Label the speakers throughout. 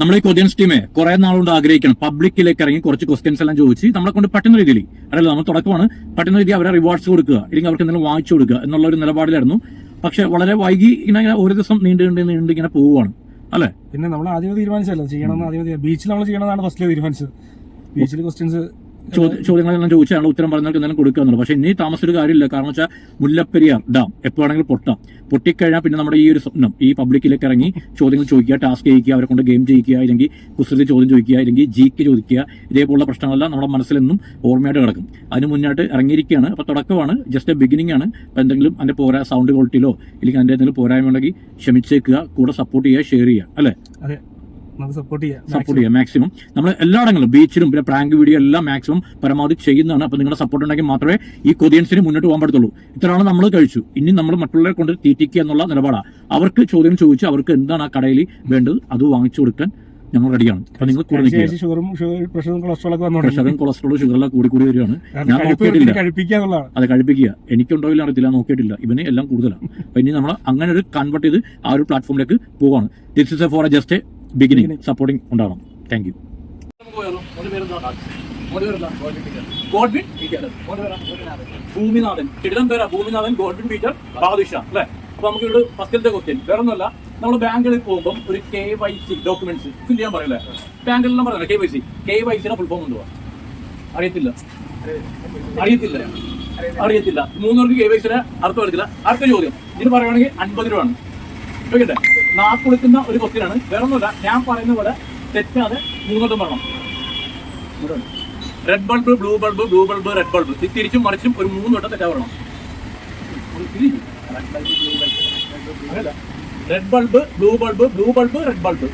Speaker 1: നമ്മുടെ ഈ കൊതിയൻസ് ടീമെ കുറെ നാളുകൊണ്ട് ആഗ്രഹിക്കണം. പബ്ലിക്കിലേക്ക് ഇറങ്ങി കുറച്ച് ക്വസ്റ്റ്യൻസ് എല്ലാം ചോദിച്ച് നമ്മളെ കൊണ്ട് പറ്റുന്ന രീതിയിൽ. അതായത് നമ്മൾ തുടക്കമാണ്. പറ്റുന്ന രീതിയിൽ അവരെ റിവാർഡ്സ് കൊടുക്കുക. അല്ലെങ്കിൽ അവർക്ക് എന്തെങ്കിലും വാങ്ങിച്ചു കൊടുക്കുക എന്നുള്ള ഒരു നിലപാടിലായിരുന്നു. പക്ഷെ വളരെ വൈകി ഇങ്ങനെ ഇങ്ങനെ ഒരു ദിവസം നീണ്ടു നീണ്ട് നീണ്ട് ഇങ്ങനെ പോവുകയാണ്. അല്ലെ?
Speaker 2: പിന്നെ നമ്മൾ ആദ്യം തീരുമാനിച്ചല്ലോ ചെയ്യണമെന്ന് ആദ്യം ബീച്ചിൽ നമ്മൾ ചെയ്യണമെന്നാണ് ഫസ്റ്റ് തീരുമാനിച്ചത്. ബീച്ചിൽ ക്വസ്റ്റ്യൻസ്
Speaker 1: ചോദ്യങ്ങളെല്ലാം ചോദിച്ചാണ് ഉത്തരം പറഞ്ഞവർക്ക് എന്തെങ്കിലും കൊടുക്കുക എന്നുള്ളത്. പക്ഷെ ഇനി താമസിച്ചൊരു കാര്യമില്ല. കാരണം വെച്ചാൽ മുല്ലപ്പെരിയാർ ഡാം എപ്പോ വേണമെങ്കിലും പൊട്ടാം. പൊട്ടിക്കഴിഞ്ഞാൽ പിന്നെ നമ്മുടെ ഈ ഒരു സ്വപ്നം. ഈ പബ്ലിക്കിലേക്ക് ഇറങ്ങി ചോദ്യങ്ങൾ ചോദിക്കുക ടാസ്ക് ചെയ്യിക്കുക അവരെ കൊണ്ട് ഗെയിം ചെയ്യിക്കുക അല്ലെങ്കിൽ കുസൃതി ചോദ്യം ചോദിക്കുക അല്ലെങ്കിൽ ജിക്ക് ചോദിക്കുക ഇതേപോലുള്ള പ്രശ്നങ്ങളെല്ലാം നമ്മുടെ മനസ്സിലെന്നും ഓർമ്മയായിട്ട് കിടക്കും. അതിന് മുന്നായിട്ട് ഇറങ്ങിയിരിക്കുകയാണ്. അപ്പോൾ തുടക്കമാണ്. ജസ്റ്റ് എ ബിഗിനിങ് ആണ്. അപ്പോൾ എന്തെങ്കിലും അതിന്റെ പോരാ സൗണ്ട് ക്വാളിറ്റിയിലോ അല്ലെങ്കിൽ അതിന്റെ എന്തെങ്കിലും പോരായ്മ ഉണ്ടെങ്കിൽ ക്ഷമിച്ചേക്കുക. കൂടെ സപ്പോർട്ട് ചെയ്യുക ഷെയർ ചെയ്യുക. അല്ലേ?
Speaker 2: അതെ. സപ്പോർട്ട് ചെയ്യാം.
Speaker 1: മാക്സിമം നമ്മൾ എല്ലായിടങ്ങളിലും ബീച്ചിലും പിന്നെ പ്രാങ്ക് വീഡിയോ എല്ലാം മാക്സിമം പരമാവധി ചെയ്യുന്നതാണ്. അപ്പോൾ നിങ്ങളുടെ സപ്പോർട്ട് ഉണ്ടെങ്കിൽ മാത്രമേ ഈ കൊതിയൻസിന് മുന്നോട്ട് പോകാൻ പറ്റത്തുള്ളൂ. ഇത്രയാണ് നമ്മൾ കഴിച്ചു. ഇനി നമ്മൾ മറ്റുള്ളവരെ കൊണ്ട് തീറ്റിക്കുക എന്നുള്ള നിലപാടാണ് അവർക്ക് ചോദ്യം ചോദിച്ച് അവർക്ക് എന്താണ് ആ കടയിൽ വേണ്ടത് അത് വാങ്ങിച്ചു കൊടുക്കാൻ ഞങ്ങൾ റെഡിയാണ്. നിങ്ങൾ
Speaker 2: ഷുഗറും പ്രഷറും
Speaker 1: കൊളസ്ട്രോളും ഷുഗറെല്ലാം കൂടി കൂടി വരികയാണ്. ഞാൻ നോക്കിയിട്ടില്ല. അത് കഴിപ്പിക്കുക. എനിക്കുണ്ടോ ഇല്ല അറിയത്തില്ല. നോക്കിയിട്ടില്ല. ഇവന് എല്ലാം കൂടുതലാണ് അപ്പൊ ഇനി നമ്മൾ അങ്ങനെ ഒരു കൺവേർട്ട് ചെയ്ത് ആ ഒരു പ്ലാറ്റ്ഫോമിലേക്ക് പോവാണ്. This is for a just beginning supporting ഉണ്ടാവണം. Thank you Bhuminathan. കിടിലം പേരാ. ഭൂമിനാഥൻ ഗോഡ്വിൻ പീറ്റർ ബാദുഷ അല്ലെ? അപ്പൊ നമുക്ക് ഇവിടെ ഫസ്റ്റിലത്തെ ക്വസ്റ്റ്യൻ വേറെ ഒന്നുമല്ല നമ്മൾ ബാങ്കുകളിൽ പോകുമ്പോൾ ഒരു K Y C documents fill ചെയ്യാൻ പറയില്ലേ ബാങ്കുകളിലും പറയല്ലേ K Y C K Y സിയുടെ ഫുൾ ഫോം എന്തുവാ? അറിയത്തില്ല. അറിയത്തില്ല. അറിയത്തില്ല. മൂന്നുപേർക്ക് കെ വൈ സിയുടെ അർത്ഥം അറിയത്തില്ല. അടുത്ത ചോദ്യം. ഇതിന് പറയുവാണെങ്കിൽ അൻപത് രൂപ ആണ് ചോദിക്കട്ടെ നാക്കുളിക്കുന്ന ഒരു കൊത്തിനാണ് വേറെ ഒന്നുമില്ല ഞാൻ പറയുന്ന പോലെ തെറ്റാതെ മൂന്നോട്ടും പറയണം. Red bulb blue bulb blue bulb red bulb തിരിച്ചും മറിച്ചും ഒരു മൂന്നോട്ടം തെറ്റാ പറയണം. Red bulb blue bulb blue bulb red bulb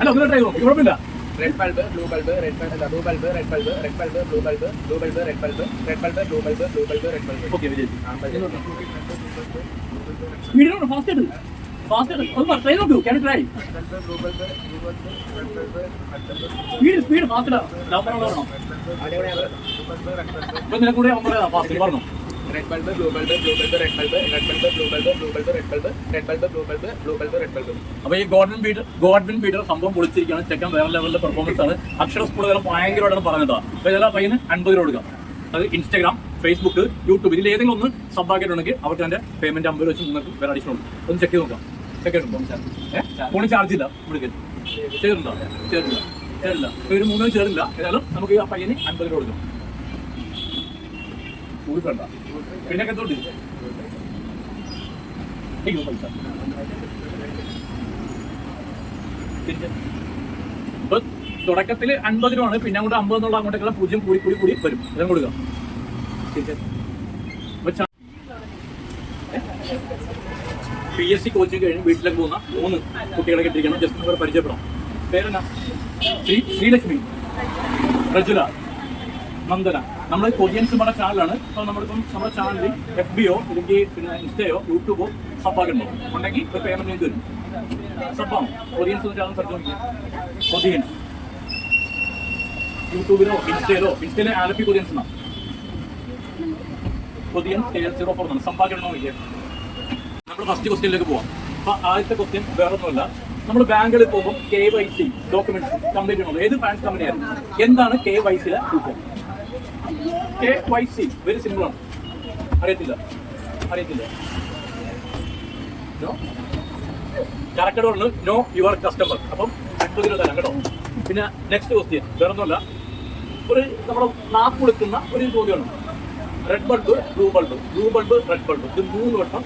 Speaker 1: അല്ല ഒന്ന് ട്രൈ നോക്കും കുഴപ്പമില്ല.
Speaker 3: Red bulb blue bulb red bulb blue bulb red bulb red bulb blue bulb blue bulb red bulb red bulb blue bulb blue bulb red bulb
Speaker 1: okay സ്പീഡിലാണ് fast ആയിട്ട് fast ഒന്ന് try നോക്കൂ. Can try speed speed fast നിനക്ക് കൂടെ fast പറഞ്ഞു?
Speaker 3: Red bulb blue bulb blue bulb red bulb red bulb blue bulb blue bulb red bulb red bulb blue bulb blue bulb red bulb
Speaker 1: അപ്പൊ ഈ Godwin beater Godwin beater സംഭവം പൊളിച്ചിരിക്കുകയാണ്. ചെക്കൻ വേറെ ലെവലിലെ performance ആണ്. അക്ഷര സ്കൂളുകളും ഭയങ്കരമായിട്ടാണ് പറഞ്ഞിട്ടാണ് അപ്പൊ ഇതെല്ലാം പയ്യന് അൻപത് രൂപ കൊടുക്കാം. അത് ഇൻസ്റ്റാഗ്രാം ഫേസ്ബുക്ക് യൂട്യൂബ് ഇതിൽ ഏതെങ്കിലും ഒന്ന് സബ്ബാക്കിയിട്ടുണ്ടെങ്കിൽ അവർക്ക് അതിന്റെ പേയ്മെന്റ് അമ്പത് വെച്ച് നിങ്ങൾക്ക് വേറെ അഡീഷണൽ ഉണ്ട്. ഒന്ന് ചെക്ക് ചെയ്ത് നോക്കാം. ചെക്ക് ചെയ്തിട്ടുണ്ടോ? ഫോണിൽ ചാർജ് ഇല്ല. വിളിക്കൽ ചേരുന്നുണ്ടോ? ചേരുന്നില്ല. ചേരില്ല ഒരു മൂന്നും ചേരില്ല ഏതായാലും നമുക്ക് ആ പയ്യന് അൻപത് രൂപ കൊടുക്കാം. കൂടിക്കണ്ട. പിന്നെ എന്തുണ്ട് അയ്യോ പൈസ. തുടക്കത്തിൽ അൻപത് രൂപ ആണ് പിന്നെ അങ്ങോട്ട് അമ്പത് എന്നുള്ള അങ്ങോട്ടേക്കുള്ള പൂജ്യം കൂടി കൂടി കൂടി വരും. ഇതും കൊടുക്കാം പി എസ് സി കോച്ചിങ് കഴിഞ്ഞ് വീട്ടിലേക്ക് പോകുന്ന മൂന്ന് കുട്ടികളെ കെട്ടിരിക്കണം ജസ്റ്റ് നമുക്ക് പരിചയപ്പെടാം പേരെന്നാ? ശ്രീ ശ്രീലക്ഷ്മി. റജുല നന്ദന നമ്മൾ കൊറിയൻസ് നമ്മുടെ ചാനലാണ് അപ്പോൾ നമ്മളിപ്പം നമ്മുടെ ചാനലിൽ എഫ് ബിയോ അല്ലെങ്കിൽ പിന്നെ ഇൻസ്റ്റയോ യൂട്യൂബോ സബ്ബാക്കുണ്ടോ ഉണ്ടെങ്കിൽ ഒരു പേയ്മെന്റ് ചെയ്ത് തരും. സബ്ബാണ് കൊറിയൻസ് ചാനൽ സെർച്ച് നോക്കിയാൽ കൊറിയൻസ് യൂട്യൂബിലോ ഇൻസ്റ്റയിലോ ഇൻസ്റ്റയിലെ ആലപ്പി കൊറിയൻസ് എന്നാണ് കൊറിയൻ സീറോ ഫോർ എന്നാണ്. സമ്പാദിക്കണമെന്ന് നോക്കിയാൽ നമ്മൾ ഫസ്റ്റ് ക്വസ്റ്റ്യനിലേക്ക് പോവാം. അപ്പൊ ആദ്യത്തെ ക്വസ്റ്റ്യൻ വേറെ ഒന്നുമല്ല നമ്മൾ ബാങ്കുകളിൽ പോകുമ്പോൾ K Y C documents complete ചെയ്യണം? ഏത് ഫാൻസ് കമ്പനിയായിരുന്നു എന്താണ് കെ വൈ സിയിലെ രൂപം? K Y C very simple ആണ് അറിയത്തില്ല. അറിയത്തില്ല. നോ പറഞ്ഞു നോ യുവർ കസ്റ്റമർ അപ്പം അൻപത് രൂപ തരാം കേട്ടോ. പിന്നെ നെക്സ്റ്റ് ക്വസ്റ്റ്യൻ വേറൊന്നുമല്ല. ഒരു നമ്മുടെ നാപ്പ് കൊടുക്കുന്ന ഒരു ചോദ്യമാണ്. Red bulb blue bulb blue bulb red bulb ഇത് മൂന്ന് വട്ടം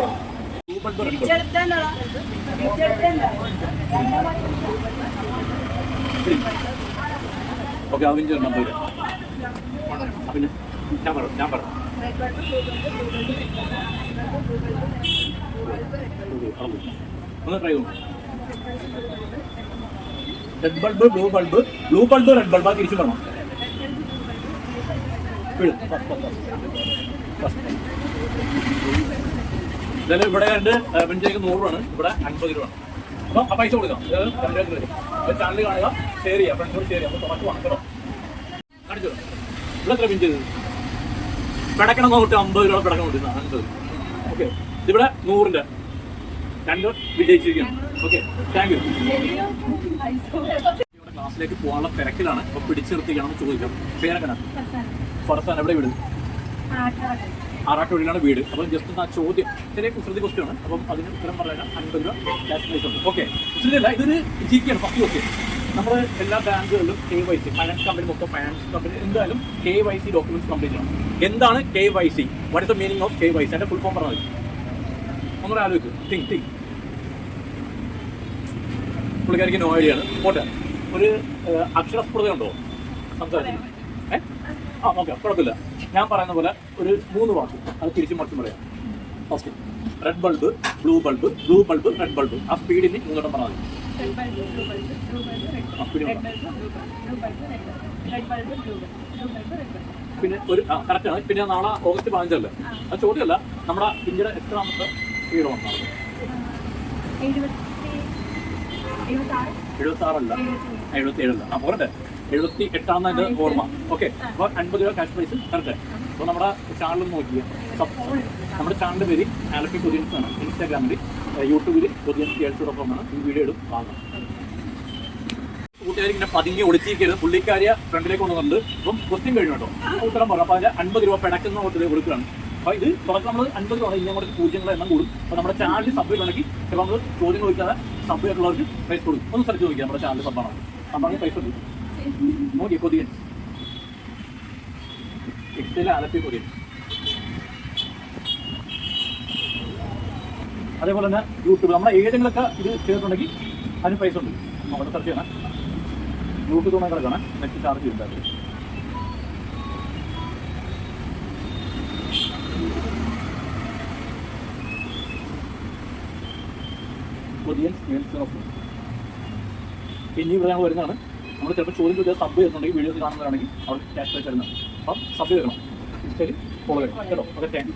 Speaker 1: പറഞ്ഞു blue bulb red bulb okay ചേർന്ന് നമ്പർ പിന്നെ ഞാൻ പറഞ്ഞു ഞാൻ പറഞ്ഞു ഒന്ന് try red bulb blue bulb blue bulb red bulb തിരിച്ചു പറഞ്ഞു എന്തായാലും ഇവിടെ രണ്ട് പെൺചേക്ക് നൂറ് രൂപയാണ് ഇവിടെ അൻപത് രൂപ അപ്പൊ ആ പൈസ കൊടുക്കാം. ചാനൽ കാണുക ഷെയർ ചെയ്യാം ഫ്രണ്ട്സോട് ഷെയർ ചെയ്യാം അപ്പൊ തുറക്ക് വാങ്ങിക്കണം കാണിച്ചു. ഇവിടെ എത്ര പിടക്കണം അമ്പത് രൂപ പിടക്കണം ഓക്കെ ഇവിടെ നൂറിന്റെ. രണ്ട് വിജയിച്ചിരിക്കുകയാണ് ഓക്കെ താങ്ക് യു ക്ലാസ്സിലേക്ക് പോകാനുള്ള തിരക്കിലാണ്. അപ്പൊ പിടിച്ചിർത്തിക്കണം ചോദിക്കാം. പേരക്കണം ഫർസാൻ എവിടെ വീട്? ആറാട്ടുവഴിയിലാണ് വീട്. അപ്പം ജസ്റ്റ് ആ ചോദ്യം. ചെറിയ കുസൃതി ക്വസ്റ്റ്യാണ് അപ്പം അതിന് ഉത്തരം പറയാൻ അൻപത് രൂപ ക്യാഷ് പ്രൈസ് ഉണ്ട്. ഓക്കെ കുസൃതിയല്ല ഇതൊരു ജിക്കാണ് ഫസ്റ്റ് ക്വസ്റ്റ്യൻ നമ്മൾ എല്ലാ ബാങ്കുകളിലും K Y C finance company മൊത്തം ഫൈനാൻസ് കമ്പനി എന്തായാലും K Y C documents complete ചെയ്യണം. എന്താണ് K Y C what is the meaning of K Y C എന്റെ ഫുൾ ഫോം പറഞ്ഞു നമ്മൾ ആലോചിക്കും. തിങ്ക് തിങ്ക് പുള്ളിക്കാരിക്ക് നോ ഐഡിയ ആണ്. പോട്ടെ. ഒരു അക്ഷരസ്ഫുടതയുണ്ടോ സംസാരിക്കുന്നത് ഏഹ് ആ ഓക്കെ കുഴപ്പമില്ല. ഞാൻ പറയുന്ന പോലെ ഒരു മൂന്ന് വാക്ക്. അത് തിരിച്ചും മറിച്ചും പറയാം. First red bulb blue bulb blue bulb red bulb ആ സ്പീഡിന് മൂന്നെണ്ണം പറഞ്ഞാൽ പിന്നെ ഒരു കറക്റ്റ് ആണ്. പിന്നെ നാളെ ഓഗസ്റ്റ് പതിനഞ്ചല്ലേ? അത് ചോദ്യമല്ല. നമ്മുടെ ഇന്ത്യയുടെ എത്രാമത്തെ സ്പീഡ് വന്നാണ് എഴുപത്തി ഏഴല്ല ആ പോരട്ടെ. എഴുപത്തി എട്ടാന്ന് എന്റെ ഓർമ്മ. ഓക്കെ. അപ്പോൾ അൻപത് രൂപ ക്യാഷ് പ്രൈസ് കറക്റ്റ് അപ്പോൾ നമ്മുടെ ചാനൽ നോക്കിയ. നമ്മുടെ ചാനലിന്റെ പേര് ആലപ്പി കൊതിയൻസ് ആണ്. ഇൻസ്റ്റാഗ്രാമിൽ യൂട്യൂബിൽ പുതിയ കേൾസോടൊപ്പം ആണ് ഈ വീഡിയോ ഇടും കാണണം കൂട്ടുകാർ ഇങ്ങനെ പതുങ്ങി ഒളിച്ചിരിക്കരുത്. പുള്ളിക്കാരിയെ ഫ്രണ്ടിലേക്ക് കൊണ്ടുവന്നിട്ടുണ്ട്. അപ്പം ക്വസ്റ്റ്യൻ കഴിഞ്ഞു കേട്ടോ. ഉത്തരം പറഞ്ഞു അപ്പോൾ അതിന് അൻപത് രൂപ പിടക്കുന്ന കൂട്ടത്തിൽ കൊടുക്കുകയാണ്. അപ്പോൾ ഇത് തുടക്കം നമ്മൾ അൻപത് രൂപ ഇനി അങ്ങോട്ട് പൂജ്യങ്ങളുടെ എണ്ണം കൂടും. അപ്പോൾ നമ്മുടെ ചാനൽ സബ് ഉണ്ടെങ്കിൽ ചിലപ്പോൾ നമ്മൾ ചോദ്യം ചോദിക്കാതെ സബ് ആയിട്ടുള്ളവർക്ക് പ്രൈസ് കൊടുക്കും. ഒന്ന് സെർച്ച് ചോദിക്കാം നമ്മുടെ ചാനൽ സബ്ബാണ് സബ്ബാണെങ്കിൽ പൈസ കൊടുക്കും നോക്കി കൊതിയൻ എക്സിലെ ആലപ്പി കൊതിയൻ അതേപോലെ തന്നെ യൂട്യൂബ് നമ്മുടെ ഏതെങ്കിലുമൊക്കെ ഇത് ചെയ്തിട്ടുണ്ടെങ്കിൽ അതിന് പൈസ ഉണ്ട്. നമ്മുടെ സെർച്ച് ചെയ്യണം. യൂട്യൂബ് തോന്നാൻ കിടക്കണം. നെറ്റ് ചാർജ് ചെയ്യുന്നത് ഓഫ് ഇനി ഇവിടെ ഞങ്ങൾ വരുന്നതാണ്. നമ്മൾ ചിലപ്പോൾ ചോദ്യം ചോദിച്ചാൽ സബ് ചെയ്യുന്നുണ്ടെങ്കിൽ വീഡിയോസ് കാണുന്നതാണെങ്കിൽ അവർക്ക് ക്യാഷ് പൈസ തരുന്നത് അപ്പം സബ് ചെയ്യണം ഇൻസ്റ്റയിൽ ഫോളോ കേട്ടോ? Okay thank